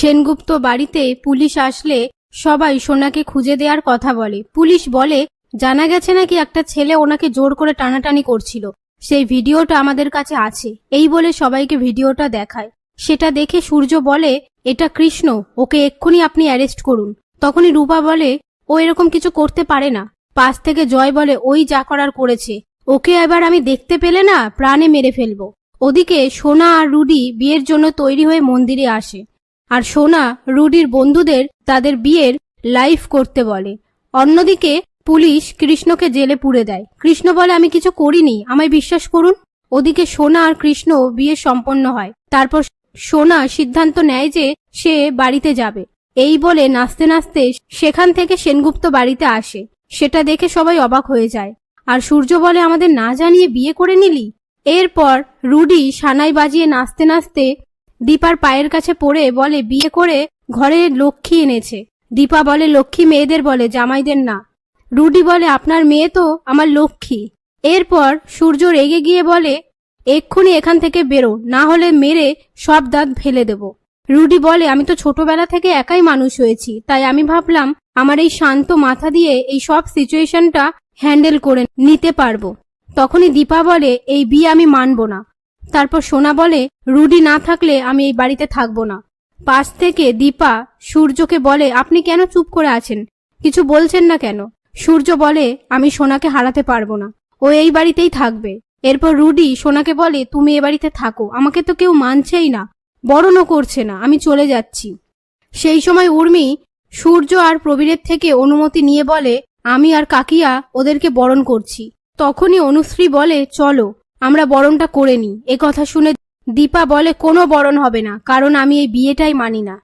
সেনগুপ্ত বাড়িতে পুলিশ আসলে সবাই সোনাকে খুঁজে দেওয়ার কথা বলে। পুলিশ বলে, জানা গেছে নাকি একটা ছেলে ওনাকে জোর করে টানাটানি করছিল। সেই ভিডিওটা আমাদের কাছে আছে। এই বলে সবাইকে ভিডিওটা দেখায়। সেটা দেখে সূর্য বলে, এটা কৃষ্ণ, ওকে এক্ষুনি আপনি অ্যারেস্ট করুন। তখনই রূপা বলে, ও এরকম কিছু করতে পারে না। পাশ থেকে জয় বলে, ওই যা করার করেছে। ওকে এবার আমি দেখতে পেলে না প্রাণে মেরে ফেলব। ওদিকে সোনা আর রুডি বিয়ের জন্য তৈরি হয়ে মন্দিরে আসে। আর সোনা রুডির বন্ধুদের তাদের বিয়ের লাইফ করতে বলে। অন্যদিকে পুলিশ কৃষ্ণকে জেলে পুড়ে দেয়। কৃষ্ণ বলে, আমি কিছু করিনি, আমায় বিশ্বাস করুন। ওদিকে সোনা আর কৃষ্ণ বিয়ে সম্পন্ন হয়। তারপর সোনা সিদ্ধান্ত নেয় যে সে বাড়িতে যাবে। এই বলে নাচতে নাচতে সেখান থেকে সেনগুপ্ত বাড়িতে আসে। সেটা দেখে সবাই অবাক হয়ে যায়। আর সূর্য বলে, আমাদের না জানিয়ে বিয়ে করে নিলি? এরপর রুডি সানাই বাজিয়ে নাচতে নাচতে দীপার পায়ের কাছে পড়ে বলে, বিয়ে করে ঘরে লক্ষ্মী এনেছে। দীপা বলে, লক্ষ্মী মেয়েদের বলে, জামাইদের না। রুডি বলে, আপনার মেয়ে তো আমার লক্ষ্মী। এরপর সূর্য রেগে গিয়ে বলে, এক্ষুনি এখান থেকে বেরো, না হলে মেরে সব দাঁত ফেলে দেব। রুডি বলে, আমি তো ছোটবেলা থেকে একাই মানুষ হয়েছি, তাই আমি ভাবলাম আমার এই শান্ত মাথা দিয়ে এই সব সিচুয়েশনটা হ্যান্ডেল করে নিতে পারব। তখনই দীপা বলে, এই বিয়ে আমি মানব না। তারপর সোনা বলে, রুডি না থাকলে আমি এই বাড়িতে থাকব না। পাশ থেকে দীপা সূর্যকে বলে, আপনি কেন চুপ করে আছেন? কিছু বলছেন না কেন? সূর্য বলে, আমি সোনাকে হারাতে পারব না। ও এই বাড়িতেই থাকবে। এরপর রুডি সোনাকে বলে, তুমি এ বাড়িতে থাকো। আমাকে তো কেউ মানছেই না। বরণও করছে না। আমি চলে যাচ্ছি। সেই সময় উর্মি সূর্য আর প্রবীরের থেকে অনুমতি নিয়ে বলে, আমি আর কাকিয়া ওদেরকে বরণ করছি। তখনই অনুশ্রী বলে, চলো। আমরা বরণটা করে নিই। কথা শুনে দীপা বলে, কোনো বরণ হবে না, কারণ আমি এই বিয়েটাই মানি না।